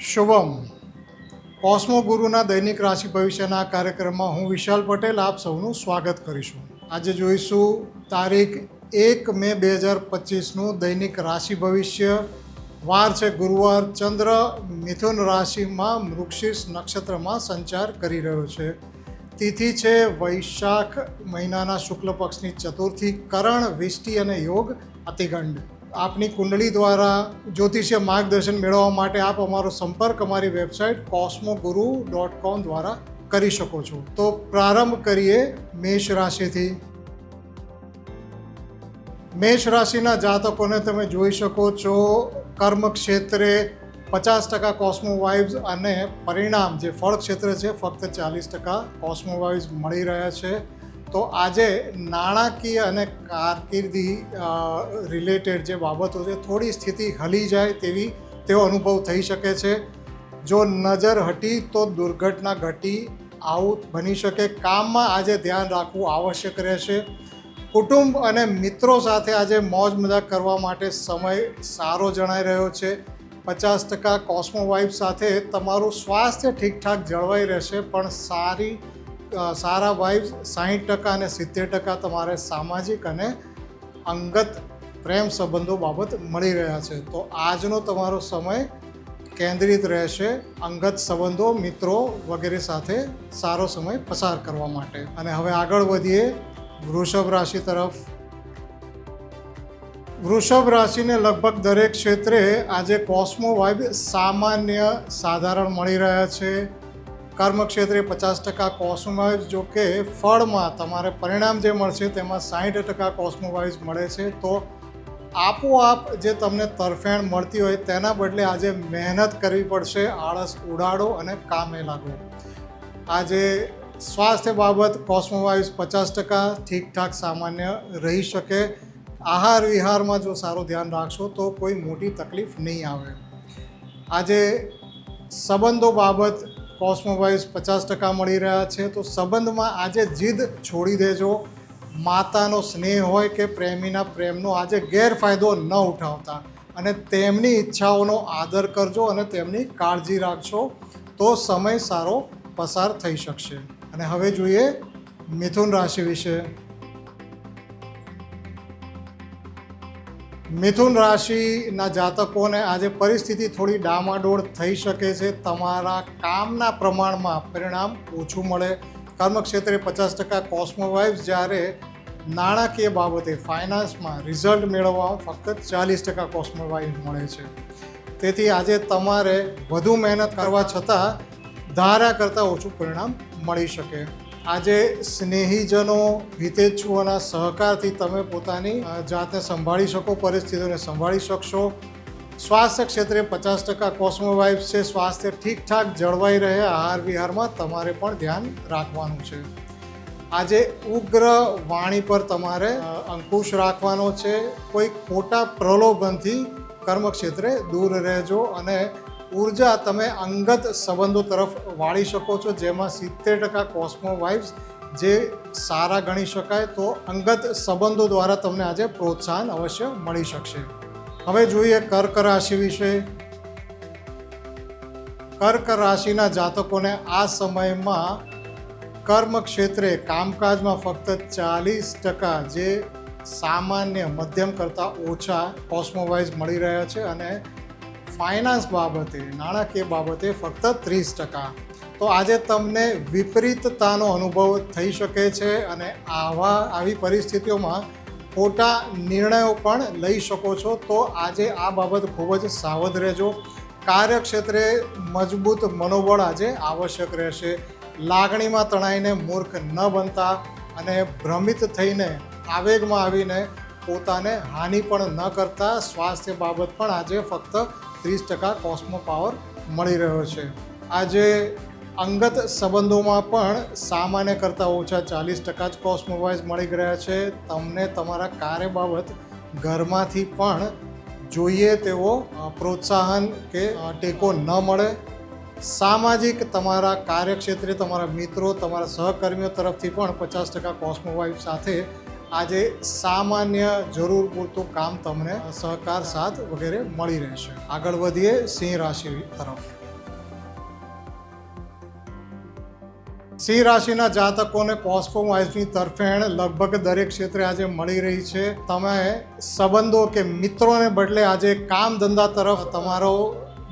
શુભમ. કોસ્મો ગુરુના દૈનિક રાશિ ભવિષ્યના કાર્યક્રમમાં હું વિશાલ પટેલ આપ સૌનું સ્વાગત કરીશું. આજે જોઈશું તારીખ એક મે બે હજાર પચીસનું દૈનિક રાશિ ભવિષ્ય. વાર છે ગુરુવાર, ચંદ્ર મિથુન રાશિમાં મૃક્ષિસ નક્ષત્રમાં સંચાર કરી રહ્યો છે. તિથિ છે વૈશાખ મહિનાના શુક્લ પક્ષની ચતુર્થી, કરણ, વિષ્ટિ અને યોગ અતિગંડ. આપની કુંડળી દ્વારા જ્યોતિષીય માર્ગદર્શન મેળવવા માટે આપ અમારો સંપર્ક અમારી વેબસાઇટ કોસ્મો ગુરુ ડોટ કોમ દ્વારા કરી શકો છો. તો પ્રારંભ કરીએ મેષ રાશિથી. મેષ રાશિના જાતકોને તમે જોઈ શકો છો, કર્મ ક્ષેત્રે પચાસ ટકા કોસ્મો વાઇબ્સ અને પરિણામ જે ફળ ક્ષેત્ર છે, ફક્ત ચાલીસ ટકા કોસ્મો વાઇબ્સ મળી રહ્યા છે. તો આજે નાણાકીય અને કારકિર્દી રિલેટેડ જે બાબતો છે, થોડી સ્થિતિ હલી જાય તેવી તેવો અનુભવ થઈ શકે છે. જો નજર હટી તો દુર્ઘટના ઘટી આવું બની શકે. કામમાં આજે ધ્યાન રાખવું આવશ્યક રહેશે. કુટુંબ અને મિત્રો સાથે આજે મોજ મજાક કરવા માટે સમય સારો જણાઈ રહ્યો છે. પચાસ ટકા કોસ્મો વાઇફ સાથે તમારું સ્વાસ્થ્ય ઠીકઠાક જળવાઈ રહેશે, પણ સારી સારા વાઇબ્સ સાહીઠ ટકા અને સિત્તેર ટકા તમારે સામાજિક અને અંગત પ્રેમ સંબંધો બાબત મળી રહ્યા છે. તો આજનો તમારો સમય કેન્દ્રિત રહેશે અંગત સંબંધો, મિત્રો વગેરે સાથે સારો સમય પસાર કરવા માટે. અને હવે આગળ વધીએ વૃષભ રાશિ તરફ. વૃષભ રાશિને લગભગ દરેક ક્ષેત્રે આજે કોસ્મો વાઇબ સામાન્ય, સાધારણ મળી રહ્યા છે. કર્મ ક્ષેત્રે પચાસ ટકા કોસ્મોવાઇઝ, જો કે ફળમાં તમારે પરિણામ જે મળશે તેમાં સાઠ ટકા કોસ્મોવાઇઝ મળે છે. તો આપોઆપ જે તમને તરફેણ મળતી હોય તેના બદલે આજે મહેનત કરવી પડશે, આળસ ઉડાડો અને કામે લાગો. આજે સ્વાસ્થ્ય બાબત કોસ્મોવાઇઝ પચાસ ટકા, ઠીકઠાક સામાન્ય રહી શકે. આહાર વિહારમાં જો સારું ધ્યાન રાખશો તો કોઈ મોટી તકલીફ નહીં આવે. આજે સંબંધો બાબત કોસ્મોવાઇઝ પચાસ ટકા મળી રહ્યા છે. તો સંબંધમાં આજે જીદ છોડી દેજો. માતાનો સ્નેહ હોય કે પ્રેમીના પ્રેમનો આજે ગેરફાયદો ન ઉઠાવતા. અને તેમની ઈચ્છાઓનો આદર કરજો અને તેમની કાળજી રાખશો તો સમય સારો પસાર થઈ શકશે. અને હવે જોઈએ મિથુન રાશિ વિશે. મિથુન રાશિના જાતકોને આજે પરિસ્થિતિ થોડી ડામાડોળ થઈ શકે છે. તમારા કામના પ્રમાણમાં પરિણામ ઓછું મળે. કર્મક્ષેત્રે પચાસ ટકા કોસ્મોવાઇવ્સ જ્યારે નાણાકીય બાબતે ફાઇનાન્સમાં રિઝલ્ટ મેળવવામાં ફક્ત ચાલીસ ટકા કોસ્મોવાઇવ મળે છે. તેથી આજે તમારે વધુ મહેનત કરવા છતાં ધાર્યા કરતાં ઓછું પરિણામ મળી શકે. આજે સ્નેહીજનો હિતેચ્છુઓના સહકારથી તમે પોતાની જાતને સંભાળી શકો, પરિસ્થિતિઓને સંભાળી શકશો. સ્વાસ્થ્ય ક્ષેત્રે પચાસ ટકા કોસ્મો વાઇબ્સ છે. સ્વાસ્થ્ય ઠીકઠાક જળવાઈ રહે. આહાર વિહારમાં તમારે પણ ધ્યાન રાખવાનું છે. આજે ઉગ્ર વાણી પર તમારે અંકુશ રાખવાનો છે. કોઈ ખોટા પ્રલોભનથી કર્મક્ષેત્રે દૂર રહેજો અને ઊર્જા તમે અંગત સંબંધો તરફ વાળી શકો છો, જેમાં સિત્તેર ટકા કોસ્મો વાઇફ્સ જે સારા ગણી શકાય, તો અંગત સંબંધો દ્વારા તમને આજે પ્રોત્સાહન અવશ્ય મળી શકશે. હવે જોઈએ કર્ક રાશિ વિશે. કર્ક રાશિના જાતકોને આ સમયમાં કર્મ ક્ષેત્રે કામકાજમાં ફક્ત ચાલીસ ટકા જે સામાન્ય મધ્યમ કરતાં ઓછા કોસ્મોવાઇઝ મળી રહ્યા છે અને ફાઇનાન્સ બાબતે, નાણાકીય બાબતે ફક્ત ત્રીસ ટકા. તો આજે તમને વિપરીતતાનો અનુભવ થઈ શકે છે અને આવા, આવી પરિસ્થિતિઓમાં ખોટા નિર્ણયો પણ લઈ શકો છો. તો આજે આ બાબત ખૂબ જ સાવધ રહેજો. કાર્યક્ષેત્રે મજબૂત મનોબળ આજે આવશ્યક રહેશે. લાગણીમાં તણાઈને મૂર્ખ ન બનતા અને ભ્રમિત થઈને આવેગમાં આવીને પોતાને હાનિ પણ ન કરતા. સ્વાસ્થ્ય બાબત પણ આજે ફક્ત ત્રીસ ટકા કોસ્મો પાવર મળી રહ્યો છે. આજે અંગત સંબંધોમાં પણ સામાન્ય કરતાં ઓછા ચાલીસ ટકા જ કોસ્મોવાઇઝ મળી રહ્યા છે. તમને તમારા કાર્ય બાબત ઘરમાંથી પણ જોઈએ તેવો પ્રોત્સાહન કે ટેકો ન મળે. સામાજિક તમારા કાર્યક્ષેત્રે તમારા મિત્રો, તમારા સહકર્મીઓ તરફથી પણ પચાસ ટકા કોસ્મોવાઇઝ સાથે આજે સામાન્ય જરૂર પૂરતું કામ તમને સહકાર સાથ વગેરે મળી રહેશે. આગળ વધીએ સિંહ રાશિ તરફ. સિંહ રાશિના જાતકોને કોસ્મો વાઇઝની તરફેણ લગભગ દરેક ક્ષેત્રે આજે મળી રહી છે. તમે સંબંધો કે મિત્રોને બદલે આજે કામ ધંધા તરફ તમારો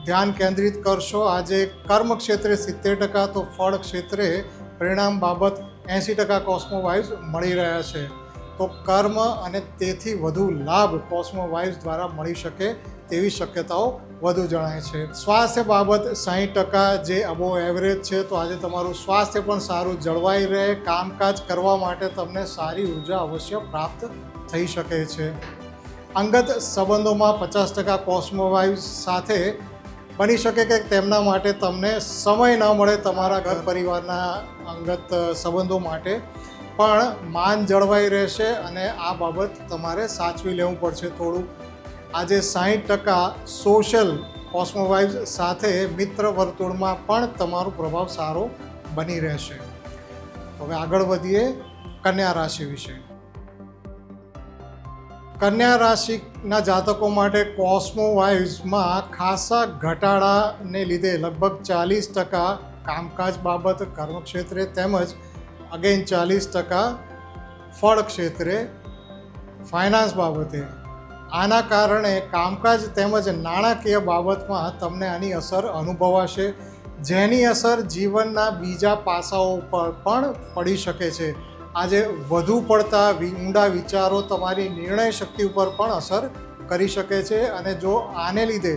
ધ્યાન કેન્દ્રિત કરશો. આજે કર્મ ક્ષેત્રે સિત્તેર ટકા તો ફળ ક્ષેત્રે પરિણામ બાબત એંસી ટકા કોસ્મો વાઇઝ મળી રહ્યા છે. તો કર્મ અને તેથી વધુ લાભ કોસ્મો વાઇઝ દ્વારા મળી શકે તેવી શક્યતાઓ વધુ જણાય છે. સ્વાસ્થ્ય બાબત સાહીઠ ટકા જે અબો એવરેજ છે, તો આજે તમારું સ્વાસ્થ્ય પણ સારું જળવાઈ રહે, કામકાજ કરવા માટે તમને સારી ઊર્જા અવશ્ય પ્રાપ્ત થઈ શકે છે. અંગત સંબંધોમાં પચાસ ટકા કોસ્મોવાઇઝ સાથે બની શકે કે તેમના માટે તમને સમય ન મળે તમારા ઘર પરિવારના અંગત સંબંધો માટે. પણ માન જળવાઈ રહેશે અને આ બાબત તમારે સાચવી લેવું પડશે થોડું. આજે સાહીઠ ટકા સોશિયલ કોસ્મોવાઇઝ સાથે મિત્ર વર્તુળમાં પણ તમારો પ્રભાવ સારો બની રહેશે. હવે આગળ વધીએ કન્યા રાશિ વિશે. કન્યા રાશિના જાતકો માટે કોસ્મોવાઇઝમાં ખાસા ઘટાડાને લીધે લગભગ ચાલીસ ટકા કામકાજ બાબત કર્મક્ષેત્રે તેમજ અગેન ચાલીસ ટકા ફળ ક્ષેત્રે ફાઇનાન્સ બાબતે. આના કારણે કામકાજ તેમજ નાણાકીય બાબતમાં તમને આની અસર અનુભવાશે, જેની અસર જીવનના બીજા પાસાઓ પર પણ પડી શકે છે. આજે વધુ પડતા ઊંડા વિચારો તમારી નિર્ણય શક્તિ ઉપર પણ અસર કરી શકે છે અને જો આને લીધે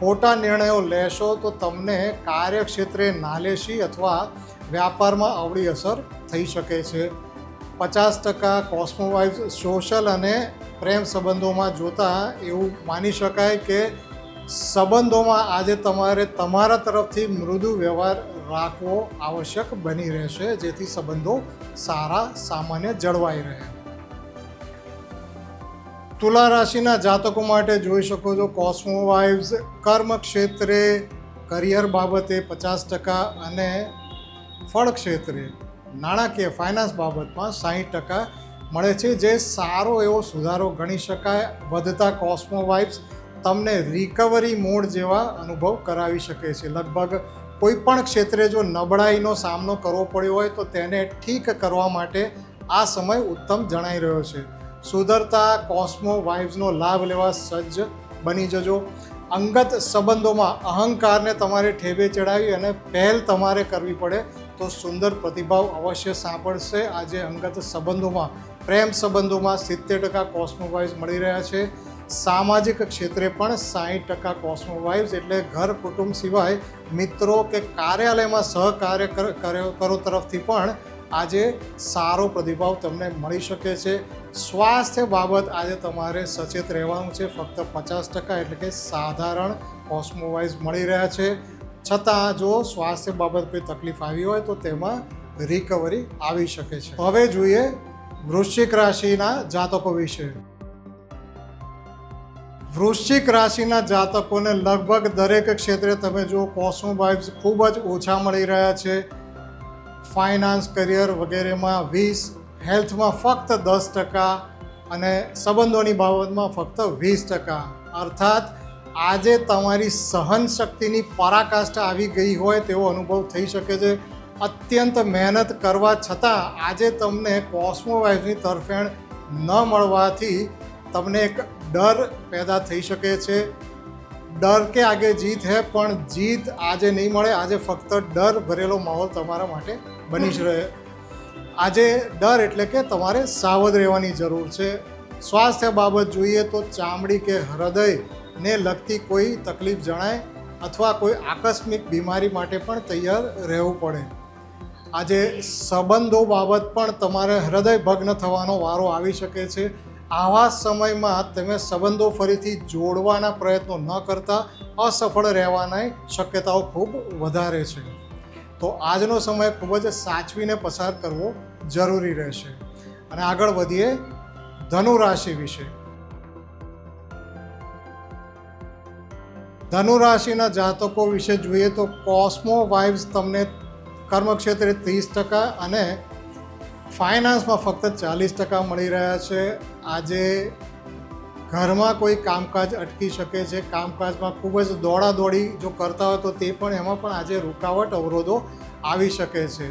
ખોટા નિર્ણયો લેશો તો તમને કાર્યક્ષેત્રે નાલેશી અથવા વ્યાપારમાં અવળી અસર થઈ શકે છે. પચાસ ટકા કોસ્મોવાઇઝ સોશિયલ અને પ્રેમ સંબંધોમાં જોતા એવું માની શકાય કે સંબંધોમાં આજે તમારે તમારા તરફથી મૃદુ વ્યવહાર રાખવો આવશ્યક બની રહેશે, જેથી સંબંધો સારા, સામાન્ય જળવાઈ રહે. તુલા રાશિના જાતકો માટે જોઈ શકો છો કોસ્મો વાઇવ્સ કર્મ ક્ષેત્રે કરિયર બાબતે પચાસ ટકા અને ફળ ક્ષેત્રે. નાણાકીય ફાઇનાન્સ બાબતમાં સાહીઠ ટકા મળે છે, જે સારો એવો સુધારો ગણી શકાય. વધતા કોસ્મો વાઇબ્સ તમને રિકવરી મોડ જેવા અનુભવ કરાવી શકે છે. લગભગ કોઈ પણ ક્ષેત્રે જો નબળાઈનો સામનો કરવો પડ્યો હોય તો તેને ઠીક કરવા માટે આ સમય ઉત્તમ જણાઈ રહ્યો છે. સુધરતા કોસ્મો વાઇબ્સનો લાભ લેવા સજ્જ બની જજો. અંગત સંબંધોમાં અહંકારને તમારે ઠેબે ચડાવી અને પહેલ તમારે કરવી પડે. તો સુંદર પ્રતિભાવ અવશ્ય સાંપડશે આજે અંગત સંબંધોમાં, પ્રેમ સંબંધોમાં સિત્તેર ટકા કોસ્મોવાઇઝ મળી રહ્યા છે. સામાજિક ક્ષેત્રે પણ સાહીઠ ટકા કોસ્મોવાઇઝ એટલે ઘર, કુટુંબ સિવાય મિત્રો કે કાર્યાલયમાં સહકાર્ય કર- તરફથી પણ આજે સારો પ્રતિભાવ તમને મળી શકે છે. સ્વાસ્થ્ય બાબત આજે તમારે સચેત રહેવાનું છે. ફક્ત પચાસ ટકા એટલે કે સાધારણ કોસ્મોવાઇઝ મળી રહ્યા છે. છતાં જો સ્વાસ્થ્ય બાબત કોઈ તકલીફ આવી હોય તો તેમાં રિકવરી આવી શકે છે. હવે જોઈએ વૃશ્ચિક રાશિના જાતકો વિશે. વૃશ્ચિક રાશિના જાતકોને લગભગ દરેક ક્ષેત્રે તમે જો કોસ્મો વાઇબ્સ ખૂબ જ ઓછા મળી રહ્યા છે. ફાઇનાન્સ કરિયર વગેરેમાં વીસ હેલ્થમાં ફક્ત દસ ટકા અને સંબંધોની બાબતમાં ફક્ત વીસ ટકા. અર્થાત આજે તમારી સહન શક્તિની પરાકાષ્ઠા આવી ગઈ હોય તેવો અનુભવ થઈ શકે છે. અત્યંત મહેનત કરવા છતાં આજે તમને કોસ્મોવાઇફની તરફેણ ન મળવાથી તમને એક ડર પેદા થઈ શકે છે. ડર કે આગે જીત હે, પણ જીત આજે નહીં મળે. આજે ફક્ત ડર ભરેલો માહોલ તમારા માટે બની જ રહે. આજે ડર એટલે કે તમારે સાવધ રહેવાની જરૂર છે. સ્વાસ્થ્ય બાબત જોઈએ તો ચામડી કે હૃદયને લગતી કોઈ તકલીફ જણાય અથવા કોઈ આકસ્મિક બીમારી માટે પણ તૈયાર રહેવું પડે. આજે સંબંધો બાબત પણ તમારે હૃદય ભગ્ન થવાનો વારો આવી શકે છે. આવા સમયમાં તમે સંબંધો ફરીથી જોડવાના પ્રયત્નો ન કરતા અસફળ રહેવાના શક્યતાઓ ખૂબ વધારે છે. તો આજનો સમય ખૂબ જ સાચવીને પસાર કરવો જરૂરી રહેશે. અને આગળ વધીએ ધનુ રાશિ વિશે. ધનુ રાશિના જાતકો વિશે જોઈએ તો કોસ્મો વાઇવ્સ તમને કર્મક્ષેત્રે ત્રીસ ટકા અને ફાઇનાન્સમાં ફક્ત ચાલીસ ટકા મળી રહ્યા છે. આજે ઘરમાં કોઈ કામકાજ અટકી શકે છે. કામકાજમાં ખૂબ જ દોડાદોડી જો કરતા હોય તો તે પણ એમાં પણ આજે રૂકાવટ અવરોધો આવી શકે છે.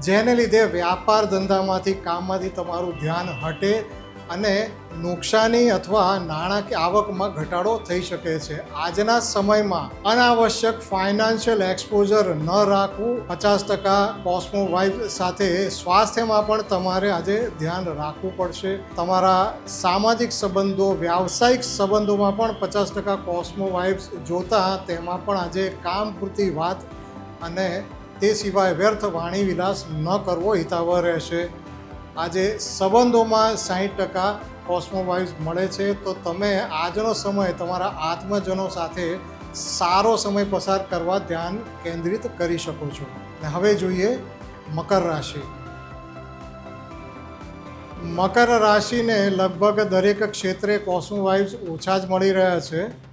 જેને લીધે વ્યાપાર ધંધામાંથી કામમાંથી તમારું ધ્યાન હટે અને નુકસાની અથવા નાણાકીય આવકમાં ઘટાડો થઈ શકે છે. આજના સમયમાં અનાવશ્યક ફાઇનાન્શિયલ એક્સપોઝર ન રાખવું પચાસ ટકા કોસ્મો વાઇફ સાથે સ્વાસ્થ્યમાં પણ તમારે આજે ધ્યાન રાખવું પડશે. તમારા સામાજિક સંબંધો, વ્યાવસાયિક સંબંધોમાં પણ પચાસ ટકા કોસ્મો વાઇબ્સ જોતા તેમાં પણ આજે કામ પૂરતી વાત અને તે સિવાય વ્યર્થ વાણી વિલાસ ન કરવો હિતાવહ રહેશે. આજે સંબંધોમાં સાહીઠ ટકા કોસ્મોવાઇઝ મળે છે. તો તમે આજનો સમય તમારા આત્મજનો સાથે સારો સમય પસાર કરવા ધ્યાન કેન્દ્રિત કરી શકો છો. અને હવે જોઈએ મકર રાશિ. મકર રાશિને લગભગ દરેક ક્ષેત્રે કોસ્મો ઓછા જ મળી રહ્યા છે.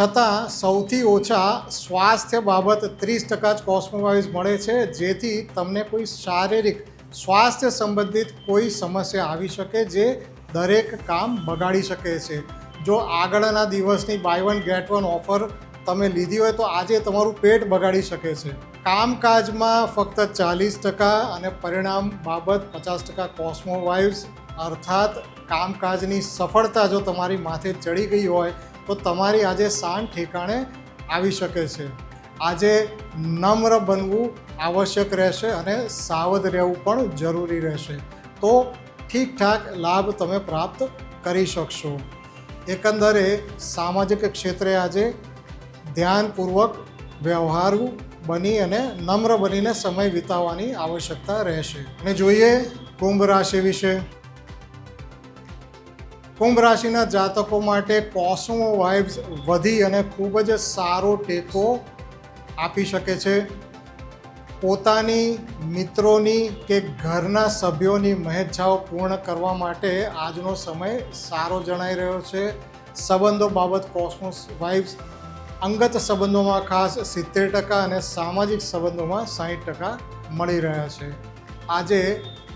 છતાં સૌથી ઓછા સ્વાસ્થ્ય બાબત ત્રીસ ટકા જ કોસ્મોવાઇઝ મળે છે. જેથી તમને કોઈ શારીરિક સ્વાસ્થ્ય સંબંધિત કોઈ સમસ્યા આવી શકે જે દરેક કામ બગાડી શકે છે. જો આગળના દિવસની buy one get one offer તમે લીધી હોય તો આજે તમારું પેટ બગાડી શકે છે. કામકાજમાં ફક્ત ચાલીસ ટકા અને પરિણામ બાબત પચાસ ટકા કોસ્મો વાઇવ્સ અર્થાત કામકાજની સફળતા જો તમારી માથે ચડી ગઈ હોય તો તમારી આજે શાન ઠેકાણે આવી શકે છે. આજે નમ્ર બનવું આવશ્યક રહેશે અને સાવધ રહેવું પણ જરૂરી રહેશે. તો ઠીકઠાક લાભ તમે પ્રાપ્ત કરી શકશો. એકંદરે સામાજિક ક્ષેત્રે આજે ધ્યાનપૂર્વક વ્યવહારુ બની અને નમ્ર બનીને સમય વિતાવવાની આવશ્યકતા રહેશે. અને જોઈએ કુંભ રાશિ વિશે. કુંભ રાશિના જાતકો માટે કોસ્મો વાઇબ્સ વધી અને ખૂબ જ સારો ટેકો આપી શકે છે. પોતાની મિત્રોની કે ઘરના સભ્યોની મહેચ્છાઓ પૂર્ણ કરવા માટે આજનો સમય સારો જણાઈ રહ્યો છે. સંબંધો બાબત કોસ્મોસ વાઇબ્સ અંગત સંબંધોમાં ખાસ સિત્તેર ટકા અને સામાજિક સંબંધોમાં સાહીઠ ટકા મળી રહ્યા છે. આજે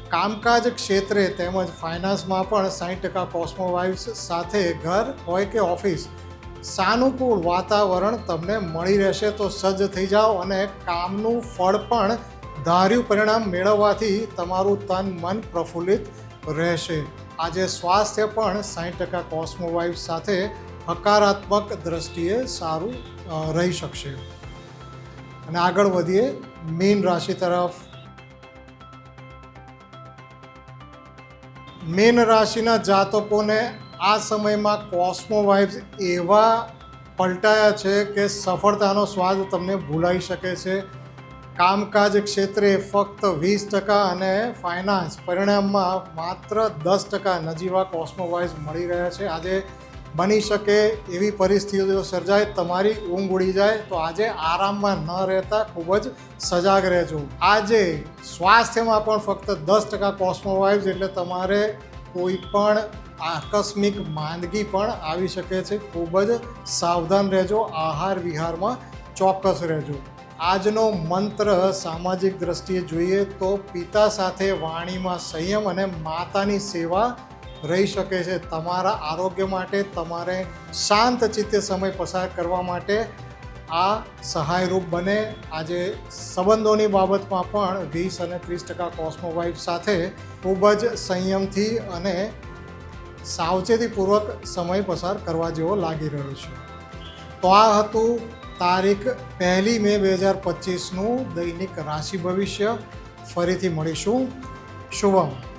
કામકાજ ક્ષેત્રે તેમજ ફાઇનાન્સમાં પણ સાહીઠ ટકા કોસ્મો વાઇવ્સ સાથે ઘર હોય કે ઓફિસ સાનુકૂળ વાતાવરણ તમને મળી રહેશે તો સજ્જ થઈ જાઓ અને કામનું ફળ પણ ધાર્યું પરિણામ મેળવવાથી તમારું તન મન પ્રફુલ્લિત રહેશે. આજે સ્વાસ્થ્ય પણ સાહીઠ ટકા કોસ્મોવાઇવ સાથે હકારાત્મક દ્રષ્ટિએ સારું રહી શકશે. અને આગળ વધીએ, મીન રાશિ તરફ. મીન રાશિના જાતકોને આ સમયમાં કોસ્મો વાઇબ્સ એવા પલટાયા છે કે સફળતાનો સ્વાદ તમને ભૂલાઈ શકે છે. કામકાજ ક્ષેત્રે ફક્ત વીસ ટકા અને ફાઇનાન્સ પરિણામમાં માત્ર દસ ટકા નજીવા કોસ્મો વાઇબ્સ મળી રહ્યા છે. આજે બની શકે એવી પરિસ્થિતિઓ સર્જાય, તમારી ઊંઘ ઉડી જાય, તો આજે આરામમાં ન રહેતા ખૂબ જ સજાગ રહેજો. આજે સ્વાસ્થ્યમાં પણ ફક્ત દસ ટકા કોસ્મો એટલે તમારે કોઈ પણ આકસ્મિક માંદગી પણ આવી શકે છે. ખૂબ જ સાવધાન રહેજો, આહાર વિહારમાં ચોક્કસ રહેજો. આજનો મંત્ર સામાજિક દ્રષ્ટિએ જોઈએ તો પિતા સાથે વાણીમાં સંયમ અને માતાની સેવા રહી શકે છે. તમારા આરોગ્ય માટે, તમારે શાંત ચિત્તે સમય પસાર કરવા માટે આ સહાયરૂપ બને. આજે સંબંધોની બાબતમાં પણ વીસ અને ત્રીસ ટકા કોસ્મો વાઇફ સાથે ખૂબ જ સંયમથી અને સાવચેતીપૂર્વક સમય પસાર કરવા જેવો લાગી રહ્યો છે. તો આ હતું તારીખ પહેલી મે બે હજાર પચીસનું દૈનિક રાશિ ભવિષ્ય. ફરીથી મળીશું. શુભમ.